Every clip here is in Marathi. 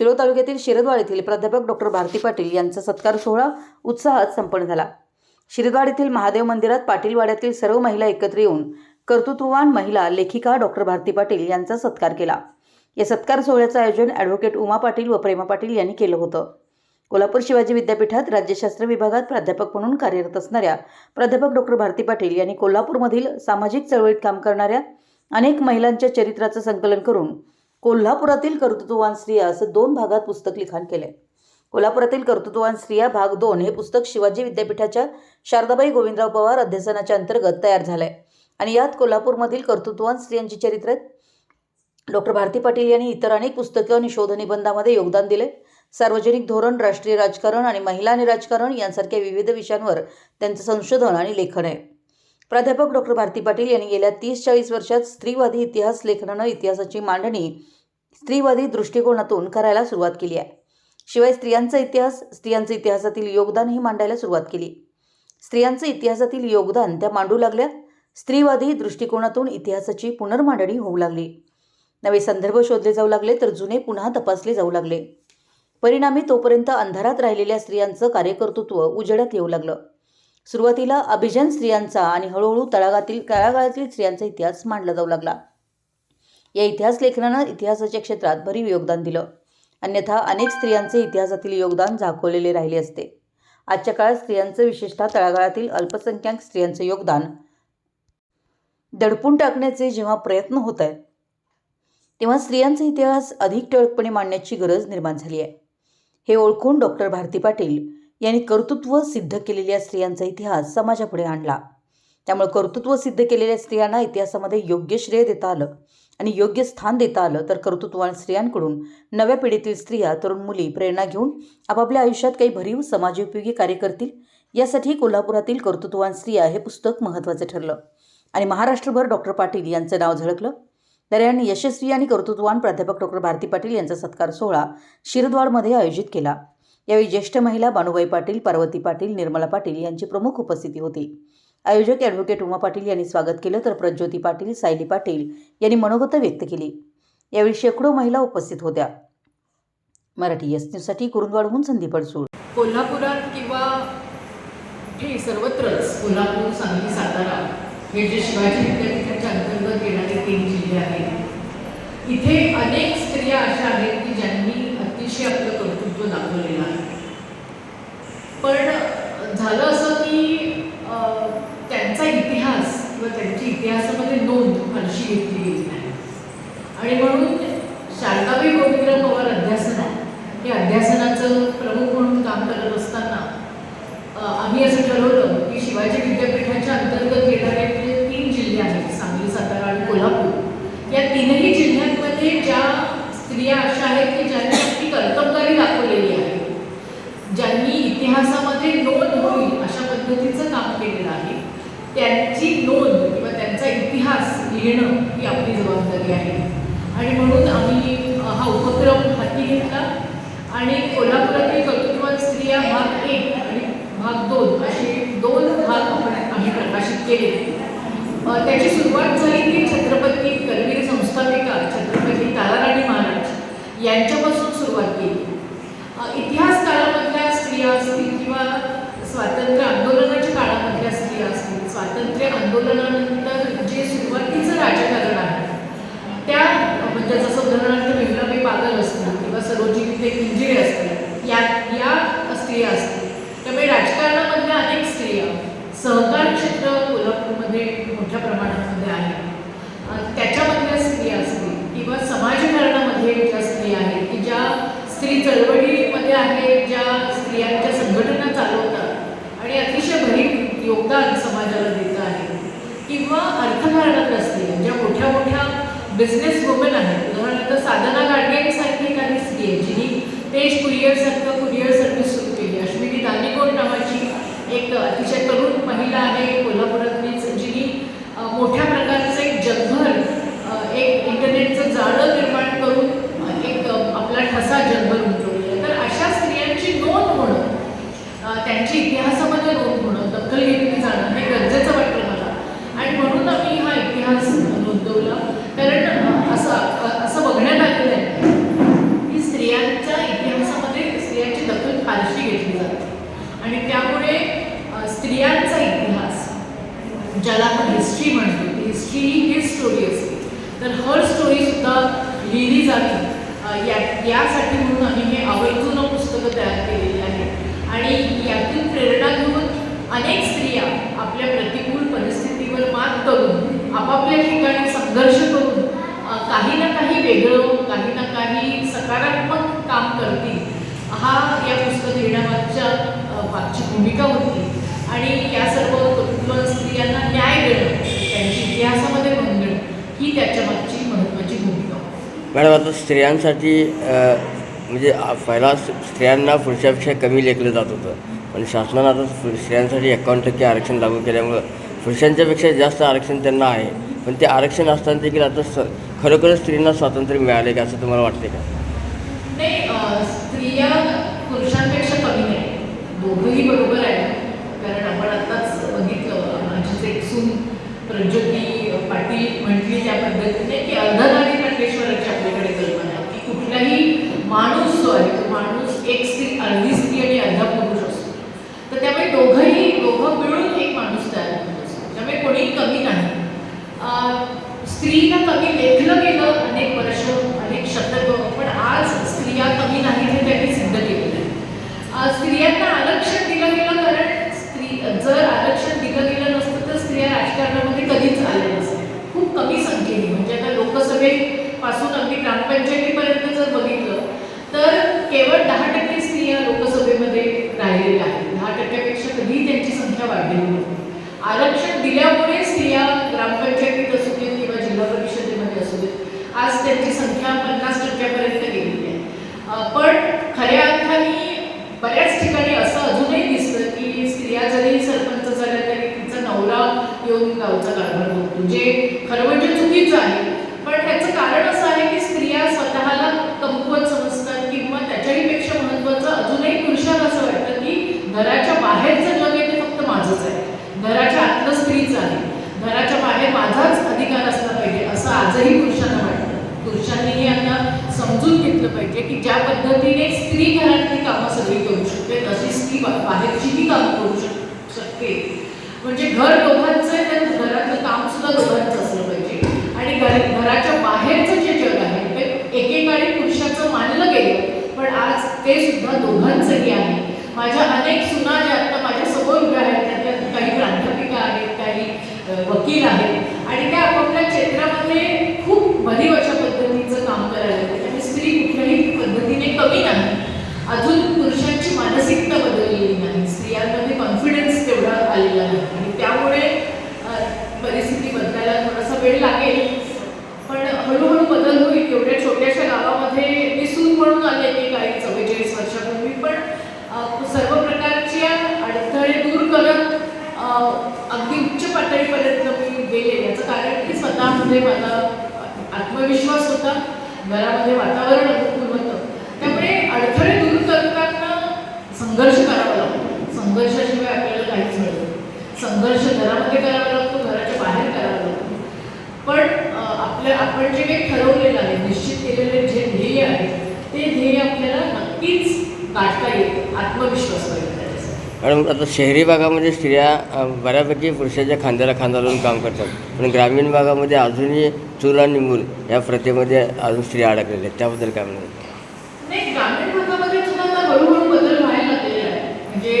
शिरोळ तालुक्यातील शिरदवाड येथील प्राध्यापक डॉक्टर भारती पाटील यांचा सत्कार सोहळा उत्साहात संपन्न झाला. शिरदवाड येथील महादेव मंदिरात पाटीलवाड्यातील सर्व महिला एकत्र येऊन कर्तृत्ववान महिला लेखिका डॉक्टर भारती पाटील यांचा सत्कार केला. या सत्कार सोहळ्याचं आयोजन ॲडव्होकेट उमा पाटील व प्रेमा पाटील यांनी केलं होतं. कोल्हापूर शिवाजी विद्यापीठात राज्यशास्त्र विभागात प्राध्यापक म्हणून कार्यरत असणाऱ्या प्राध्यापक डॉक्टर भारती पाटील यांनी कोल्हापूरमधील सामाजिक चळवळीत काम करणाऱ्या अनेक महिलांच्या चरित्राचं संकलन करून कोल्हापुरातील कर्तृत्ववान स्त्रिया असं दोन भागात पुस्तक लिखाण केले कोल्हापुरातील कर्तृत्ववान स्त्रिया भाग दोन हे पुस्तक शिवाजी विद्यापीठाच्या शारदाबाई गोविंदराव पवार अध्यासनाच्या अंतर्गत तयार झालंय. आणि यात कोल्हापूरमधील कर्तृत्ववान स्त्रियांची चरित्र डॉक्टर भारती पाटील यांनी इतर अनेक पुस्तकं आणि शोधनिबंधामध्ये योगदान दिले सार्वजनिक धोरण राष्ट्रीय राजकारण आणि महिला आणि राजकारण यांसारख्या विविध विषयांवर त्यांचं संशोधन आणि लेखन आहे. प्राध्यापक डॉक्टर भारती पाटील यांनी गेल्या तीस चाळीस वर्षात स्त्रीवादी इतिहास लेखनानं इतिहासाची मांडणी स्त्रीवादी दृष्टिकोनातून करायला सुरुवात केली आहे. शिवाय स्त्रियांचा इतिहास स्त्रियांचं इतिहासातील योगदानही मांडायला सुरुवात केली. स्त्रियांचं इतिहासातील योगदान त्या मांडू लागल्या स्त्रीवादी दृष्टिकोनातून इतिहासाची पुनर्मांडणी होऊ लागली. नवे संदर्भ शोधले जाऊ लागले तर जुने पुन्हा तपासले जाऊ लागले. परिणामी तोपर्यंत अंधारात राहिलेल्या स्त्रियांचं कार्यकर्तृत्व उजेडात येऊ लागलं. सुरुवातीला अभिजन स्त्रियांचा आणि हळूहळू तळागातील तळागाळातील स्त्रियांचा इतिहास मांडला जाऊ लागला. या इतिहास लेखनानं इतिहासाच्या क्षेत्रात भरीव योगदान दिलं. अन्यथा अनेक स्त्रियांचे इतिहासातील योगदान झाकवलेले राहिले असते. आजच्या काळात स्त्रियांचं विशेषतः तळागाळातील अल्पसंख्याक स्त्रियांचं योगदान दडपून टाकण्याचे जेव्हा प्रयत्न होत आहेत तेव्हा स्त्रियांचा इतिहास अधिक टळकपणे मांडण्याची गरज निर्माण झाली आहे. हे ओळखून डॉक्टर भारती पाटील यांनी कर्तृत्व सिद्ध केलेल्या स्त्रियांचा इतिहास समाजापुढे आणला. त्यामुळे कर्तृत्व सिद्ध केलेल्या स्त्रियांना इतिहासामध्ये योग्य श्रेय देता आलं. आणि योग्य स्थान देता आलं तर कर्तृत्ववान स्त्रियांकडून नव्या पिढीतील स्त्रिया तरुण मुली प्रेरणा घेऊन आपापल्या आयुष्यात काही भरीव समाजोपयोगी कार्य करतील. यासाठी कोल्हापुरातील कर्तृत्ववान स्त्रिया हे पुस्तक महत्त्वाचं ठरलं. आणि महाराष्ट्रभर डॉक्टर पाटील यांचं नाव झळकलं. दरम्यान यशस्वी आणि कर्तृत्ववान प्राध्यापक डॉक्टर भारती पाटील यांचा सत्कार सोहळा शिरद्वाडमध्ये आयोजित केला. यावेळी ज्येष्ठ महिला बानुबाई पाटील पार्वती पाटील निर्मला पाटील यांची प्रमुख उपस्थिती होती. आयोजक ॲडव्होकेट उमा पाटील यांनी स्वागत केलं तर प्रज्योती पाटील सायली पाटील यांनी मनोगत व्यक्त केली. यावेळी शेकडो महिला उपस्थित होत्या. मराठी एस न्यूजसाठी कुरुंदवाडहून संदीप अडसूळ. कोल्हापुरात किंवा हे सर्वत्रच कोल्हापूर सांगली सातारा हे जे शिवाजी विद्यापीठाच्या अंतर्गत येणारे तीन जिल्हे आहेत इथे अनेक स्त्रिया अशा आहेत की ज्यांनी अतिशय आपलं कर्तृत्व दाखवलेलं आहे. पण झालं असं की अं, त्यांचा इतिहास किंवा त्यांची इतिहासामध्ये नोंद फारशी घेतली गेली नाही आणि म्हणून शारदाबाई गोविंदराव पवार अध्यासन हे अध्यासनाचं प्रमुख म्हणून काम करत असताना आम्ही असं ठरवलं की शिवाजी विद्यापीठाच्या अंतर्गत येणारे तीन जिल्हे आहेत सांगली सातारा आणि कोल्हापूर. या तीनही जिल्ह्यांमध्ये ज्या स्त्रिया अशा आहेत की ज्यांनी आपली कर्तबगारी दाखवलेली आहे ज्यांनी इतिहासामध्ये नोंद होईल अशा पद्धतीचं काम केलेलं आहे त्यांची नोंद किंवा त्याचा इतिहास लिहिणं ही आपली जबाबदारी आहे. आणि म्हणून आम्ही हा उपक्रम हाती घेतला. आणि कोल्हापुरातील कर्तृत्ववान स्त्रिया भाग एक आणि भाग दोन असे दोन भाग आपण आम्ही प्रकाशित केले. त्याची सुरुवात झाली ती छत्रपती करवीर संस्थापिका छत्रपती ताराराणी महाराज यांच्यापासून सुरुवात केली अ, इतिहास काळामधल्या स्त्रिया असतील किंवा स्वातंत्र्य आंदोलनाच्या काळामधल्या स्त्रिया असतील स्वातंत्र्य आंदोलनानंतर जे सुरुवातीचं राजकारण आहे त्या म्हणजे जसं उदाहरणार्थ विमलाबाई पागल असतील किंवा सरोजिनी ते किंजिरे असतील या या स्त्रिया असतील त्यामुळे राजकारणामधल्या अनेक स्त्रिया सहकार क्षेत्र कोल्हापूरमध्ये मोठ्या प्रमाणामध्ये आहे अं, त्याच्यामधल्या स्त्रिया असतील किंवा समाजकारणामध्ये ज्या स्त्रिया आहेत की ज्या स्त्री चळवळीमध्ये आहेत ज्या स्त्रियांच्या संघटना चालवतात आणि अतिशय भरीव योगदान समाजाला देत आहे. किंवा अर्थकारणात असलेल्या ज्या मोठ्या मोठ्या बिझनेस वुमेन आहेत. उदाहरणार्थ साधना गाडगेंसारखी काही स्त्री आहे जिने तेज कुरिअरसारखं कुरिअर सर्व्हिस सुरू केली. अश्विनी दानिकोट नावाची एक अतिशय तरुण महिला आहे कोल्हापुरातलीच जिने मोठ्या प्रकारचं एक जगभर एक इंटरनेटचं जाळं निर्माण करून अ, एक अ, आपला ठसा जगभर उमटवलेला तर अशा स्त्रियांची नोंद होणं अ, त्यांची इतिहासामध्ये नोंद होणं दखल घेतली जाणं हे गरजेचं वाटतं मला आणि म्हणून आम्ही हा इतिहास नोंदवला कारण अ, असं अ, असं बघण्यात आलेलं आहे की स्त्रियांच्या ज्याला आपण हिस्ट्री म्हणतो ती हिस्ट्री ही हीच स्टोरी असते तर हर स्टोरीसुद्धा लिहिली या यासाठी म्हणून आम्ही हे आवर्जून पुस्तकं तयार केलेली आहेत. आणि यातून प्रेरणा घेऊन अनेक स्त्रिया आपल्या प्रतिकूल परिस्थितीवर मात करून आपापल्या ठिकाणी संघर्ष करून काही ना काही वेगळं काही ना काही सकारात्मक काम करतील. हा या पुस्तक लिहिण्यामागच्या मागची भूमिका होती. आणि या सर्व कुटुंब स्त्रियांना न्याय देणं त्यांची इतिहासामध्ये नोंद ही त्याच्यामध्ये मागची महत्त्वाची भूमिका होती मॅडम आता स्त्रियांसाठी म्हणजे पहिला स्त्रियांना पुरुषापेक्षा कमी लेखलं जात होतं. पण शासनानं आता स्त्रियांसाठी एकावन्न टक्के आरक्षण लागू केल्यामुळं पुरुषांच्यापेक्षा जास्त आरक्षण त्यांना आहे. पण ते आरक्षण असताना देखील आता स खरोखरच स्त्रियांना स्वातंत्र्य मिळाले का असं तुम्हाला वाटते का नाही अ, स्त्रिया पुरुषांपेक्षा कमी नाही दोघंही बरोबर आहे कारण आपण आत्ताच बघितलं माझीच एक सून प्रज्योती पाटील म्हटली त्या पद्धतीने की अर्धनारी नटेश्वराची आपल्याकडे कल्पना आहे की कुठलाही माणूस जो आहे तो माणूस एक स्त्री अर्धी स्त्री आणि अर्धा पुरुष असतो तर त्यामुळे दोघंही दोघं मिळून एक माणूस तयार होत असतो त्यामुळे कोणीही कमी नाही अ, स्त्रीला कमी लेखलं गेलं अनेक वर्ष अनेक शतकं पण आज स्त्रिया कमी नाहीत हे त्यांनी सिद्ध केलेलं आहे अ, स्त्रियांना आरक्षण दिलं गेलं कारण स्त्री जर आरक्षण दिलं गेलं नसतं तर स्त्रिया राजकारणामध्ये कधीच आल्या नसत्या खूप कमी संख्येने म्हणजे आता लोकसभेपासून अगदी ग्रामपंचायतीपर्यंत जर बघितलं तर केवळ दहा टक्के स्त्रिया लोकसभेमध्ये राहिलेल्या आहेत दहा टक्क्यापेक्षा कधीही त्यांची संख्या वाढलेली नव्हती आरक्षण दिल्यामुळे स्त्रिया ग्रामपंचायतीत असू देत किंवा जिल्हा परिषदेमध्ये असू देत आज त्यांची संख्या पन्नास टक्क्यापर्यंत गेलेली आहे अ, पण खऱ्या अर्थाने बऱ्याच ठिकाणी असं अजूनही दिसतं की स्त्रिया जरी सरपंच झाल्या तरी तिचा नवरा येऊन गावचा कारभार करतो जे खरं म्हणजे चुकीचं आहे पण त्याचं कारण असं आहे की स्त्रिया स्वतःला कमकुवत समजतात किंवा त्याच्याही पेक्षा महत्त्वाचं अजूनही पुरुषाला असं वाटतं की घराच्या बाहेरचं जग आहे ते फक्त माझंच आहे घराच्या आतलं स्त्रीच आहे घराच्या बाहेर माझाच अधिकार असला पाहिजे असं आजही पुरुषांना वाटतं. पुरुषांनीही यांना समजून घेतलं पाहिजे की ज्या पद्धतीने स्त्री घरातली कामं सगळी करू शकते तशी स्त्री बाहेरचीही कामं करू शक शकते. म्हणजे घर दोघांचं आहे तर घरातलं काम सुद्धा दोघांचं असलं पाहिजे. आणि घर घराच्या बाहेरचं जे जग आहे ते एकेकाळी पुरुषाचं मानलं गेलं पण आज ते सुद्धा दोघांचंही आहे. माझ्या अनेक सुना ज्या आता माझ्यासमोर उभ्या आहेत त्यातल्या काही प्राध्यापिका आहेत काही वकील आहेत आणि त्या आपापल्या क्षेत्रामध्ये खूप भरीव अशा पद्धतीचं काम करायला लागले त्यामुळे स्त्री कुठल्याही पद्धतीने कमी नाही अजून पुरुषांची मानसिकता बदललेली नाही स्त्रियांमध्ये कॉन्फिडन्स तेवढा आलेला नाही आणि त्यामुळे अ, परिस्थिती बदलायला थोडासा वेळ लागेल पण हळूहळू बदल होईल एवढ्या छोट्याशा गावामध्ये मी सून म्हणून आले की काही चव्वेचाळीस वर्षापूर्वी पण अ, सर्व प्रकारच्या अडथळे दूर करत अ, अगदी उच्च पातळीपर्यंत मी गेले याचं कारण की माझा आत्मविश्वास होता घरामध्ये वातावरण अनुकूल होतं. त्यामुळे अडथळे दूर करताना संघर्ष करावा लागतो. संघर्षाशिवाय आपल्याला काहीच मिळत संघर्ष घरामध्ये करावा लागतो घराच्या बाहेर करावा लागतो. पण आपल्या आपण जे काही ठरवलेलं आहे निश्चित केलेले जे ध्येय आहे ते ध्येय आपल्याला नक्कीच गाठता येईल आत्मविश्वास पाहिजे. कारण आता शहरी भागामध्ये स्त्रिया बऱ्यापैकी पुरुषाच्या खांद्याला खांदा लावून काम करतात. पण ग्रामीण भागामध्ये अजूनही चूल आणि मूल या प्रथेमध्ये अजून स्त्रिया अडकलेल्या आहेत. त्याबद्दल काय म्हणतात नाही ग्रामीण भागामध्ये सुद्धा आता हळूहळू बदल व्हायला लागलेला आहे म्हणजे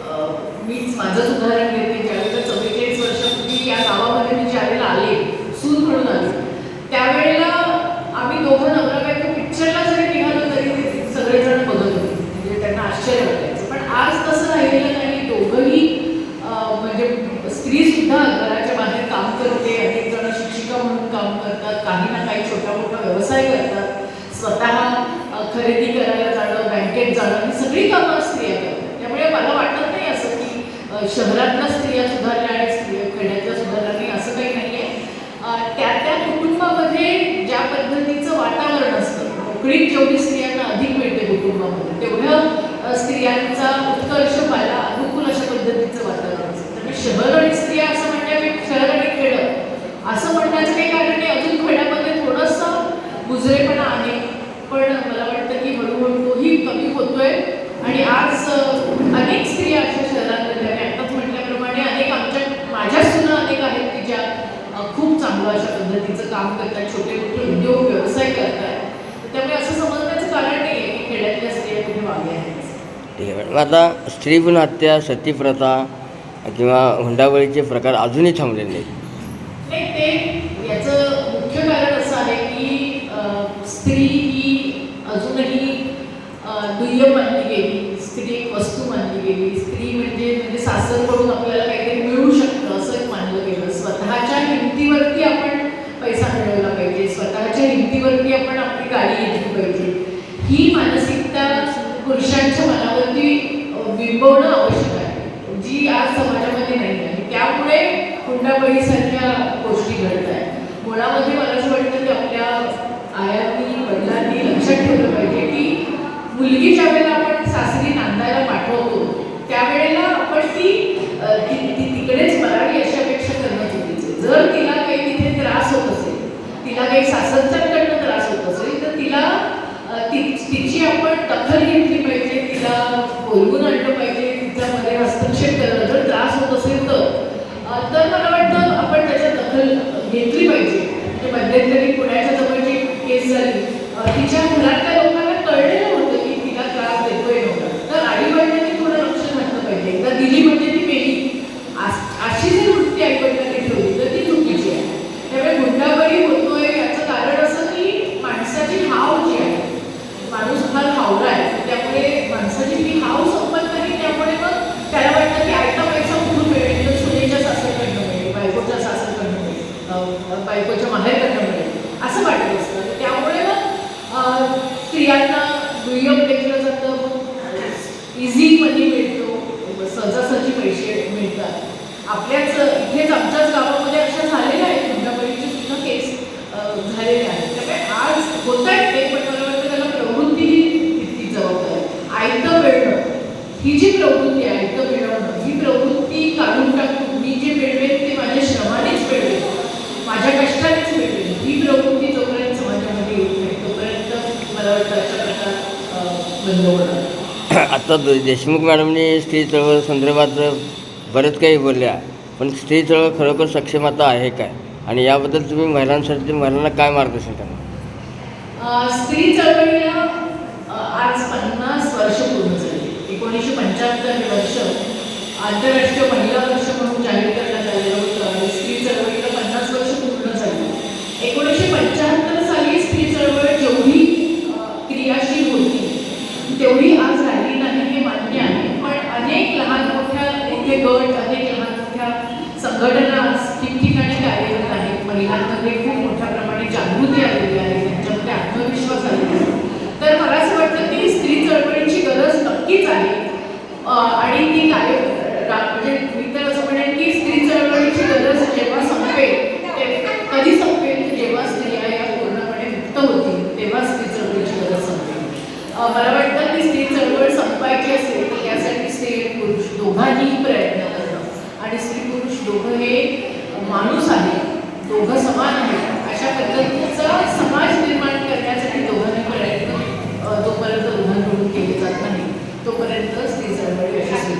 अं, मीच माझंच उदाहरण देते ज्यावेळेला चव्वेचाळीस वर्षापूर्वी या गावामध्ये मी ज्यावेळेला आले सून म्हणून आले त्यावेळेला आम्ही दोघं नवरा बायको पिक्चरला जरी निघालो तरी सगळेजण बघत होते म्हणजे त्यांना आश्चर्य वाटायचं पण आज तसं राहिलेलं नाही दोघंही अं, म्हणजे स्त्री सुद्धा घराच्या बाहेर काम करते अनेक जण शिक्षिका म्हणून काम करतात काही ना काही छोटा मोठा व्यवसाय करतात स्वतः अ, खरेदी करायला जाणं बँकेत जाणं ही सगळी कामं स्त्रिया करतात त्यामुळे मला वाटत नाही असं की अ, शहरातल्या स्त्रिया सुधारल्या आणि स्त्रिया खेड्यातल्या सुधारल्या नाही असं काही नाही आहे त्या त्या कुटुंबामध्ये ज्या पद्धतीचं वातावरण असतं नोकरीत जेवढी स्त्रियांना अधिक मिळते कुटुंबामध्ये तेवढं स्त्रियांचा उत्कर्ष व्हायला अनुकूल अशा पद्धतीचं वातावरण असतं. त्यामुळे शहर आणि स्त्रिया असं म्हणण्यापेक्षा शहर आणि खेडं असं म्हणण्याचं काही कारण नाही. अजून खेड्यामध्ये थोडंसं गुजरेपणा आहे. पण मला वाटतं की हळूहळू तोही कमी होतोय. आणि आज अ, अनेक स्त्रिया अशा शहरांमध्ये आणि आताच म्हटल्याप्रमाणे अनेक आमच्या माझ्या सुद्धा अनेक मदतीचं काम करतात छोटे मोठे उद्योग व्यवसाय करतात त्यामुळे असं समजण्याचं कारण नाही आहे की खेड्यातल्या स्त्रिया कुठे मागे आहेत. ठीक आहे मॅडम. आता स्त्रीभ्रूण हत्या सतीप्रथा किंवा हुंडाबळीचे प्रकार अजूनही थांबलेले नाहीत. नाही ते याचं मुख्य कारण असं आहे की स्त्री ही अजूनही दुय्यम मानली गेली. स्त्री एक वस्तू मानली गेली. स्त्री म्हणजे म्हणजे सासरकडून आपल्याला काहीतरी मिळू शकतं असं एक मानलं गेलं स्वतःच्या हिमतीवरती आपण पैसा मिळवला पाहिजे स्वतःच्या हिमतीवरती आपण आपली गाडी घेतली पाहिजे ही मानसिकता पुरुषांच्या मनावरती अ, बिंबवणं आवश्यक आहे जी आज समाजामध्ये नाही आहे त्यामुळे हुंडाबळीसारख्या गोष्टी घडत आहेत मुळामध्ये मला असं वाटतं की आपल्या आयांनी वडिलांनी लक्षात ठेवलं पाहिजे की मुलगी ज्या वेळेला आपण सासरी नांदायला पाठवतो त्यावेळेला आपण ती अ, ती ती तिकडेच मराठी अशी अपेक्षा करणं चुकीचं आहे. जर तिला काही तिथे त्रास होत असेल तिला काही सासरच्यांकडनं त्रास होत असेल तर तिला अ, ती तिची आपण दखल घेतली पाहिजे तिला बोलवून आणलं पाहिजे तिच्यामध्ये हस्तक्षेप करणं जर त्रास होत असेल तर अ, तर मला वाटतं आपण त्याच्यात दखल घेतली पाहिजे. म्हणजे मध्यंतरी पुण्याच्या जवळची केस झाली. तिच्या घरातल्या लोकांना कळलेलं होतं की तिला त्रास देतोय नव्हता तर आई वडिलांनी थोडं लक्ष घातलं पाहिजे. एकदा दिली म्हणजे ती मेली. अशी जर वृत्ती आई वडिलांनी ठेवली तर ती चुकीची आहे. त्यामुळे गुंडाबळी होतोय याचं कारण असं की माणसाची हाव जी आहे माणूस फार हावरा आहे. त्यामुळे माणसाची ती हाव संपत नाही त्यामुळे मग त्याला वाटतं की आयता पैसा कुठून मिळेल तर सुनेच्या सासरकडनं मिळेल बायकोच्या सासरकडनं बायकोच्या माहेरकडनं मिळेल असं वाटत असतं. तर त्यामुळे मग स्त्रियांना दुय्यम लेखलं जातं इझी मनी मिळतो. सहजासहजी पैसे मिळतात. आपल्याच इथेच आमच्याच गावामध्ये अशा झालेल्या आहेत. हुंडाबळीचे सुद्धा केस अं, झालेले आहेत त्यामुळे आज होत आहेत ते पण मला वाटतं त्याला प्रवृत्ती तितकी जबाबदार आहे. आयतं मिळणं ही जी प्रवृत्ती आहे आयतं मिळवणं ही प्रवृत्ती काढून टाकून मी जे मिळवेन ते माझ्या श्रमानेच मिळवेन माझ्या कष्टानेच मिळवेन ही प्रवृत्ती जोपर्यंत समाजामध्ये येत नाही तोपर्यंत मला वाटतं अशा प्रकार अं, बंद होणार आता देशमुख मॅडमने स्त्री चळवळ संदर्भात बरेच काही बोलल्या पण स्त्री चळवळ खरोखर सक्षमता आहे काय? आणि याबद्दल तुम्ही महिलांसाठी महिलांना काय मार्गदर्शन करणार? स्त्री चळवळीला आज पन्नास वर्ष पूर्ण झाली. एकोणीसशे पंच्याहत्तर हे वर्ष आंतरराष्ट्रीय महिला वर्ष म्हणून जाहीर करण्यात आलेलं होतं आणि स्त्री चळवळीला पन्नास वर्ष पूर्ण झाली. एकोणीसशे पंच्याहत्तर साली स्त्री चळवळ जेवढी क्रियाशील होती तेवढी आज राहिली नाही हे मान्य आहे पण अनेक लहान मोठ्या मोठे गट अनेक लहान मोठ्या संघटना ठिकठिकाणी कार्यरत आहेत. महिलांमध्ये खूप मोठ्या प्रमाणे जागृती आलेली आहे. त्यांच्यामध्ये आत्मविश्वास आलेला आहे. तर मला असं वाटतं की स्त्री चळवळीची गरज नक्कीच आहे. आणि ती कार्य म्हणजे मी तर असं म्हणेन की स्त्री चळवळीची गरज जेव्हा संपेल ते कधी संपेल? जेव्हा स्त्रिया या पूर्णपणे मुक्त होतील तेव्हा स्त्री चळवळीची गरज संपेल. मला वाटतं की स्त्री चळवळ संपायची असेल तर त्यासाठी स्त्री पुरुष दोघांनी प्रयत्न करणं आणि स्त्री पुरुष दोघं हे माणूस आहे दोघं समान आहेत. अशा पद्धतीचा समाज निर्माण करण्यासाठी दोघांनी प्रयत्न तोपर्यंत जोपर्यंत दोघांकडून केले जात नाही. तोपर्यंत स्त्री चळवळी यशस्वी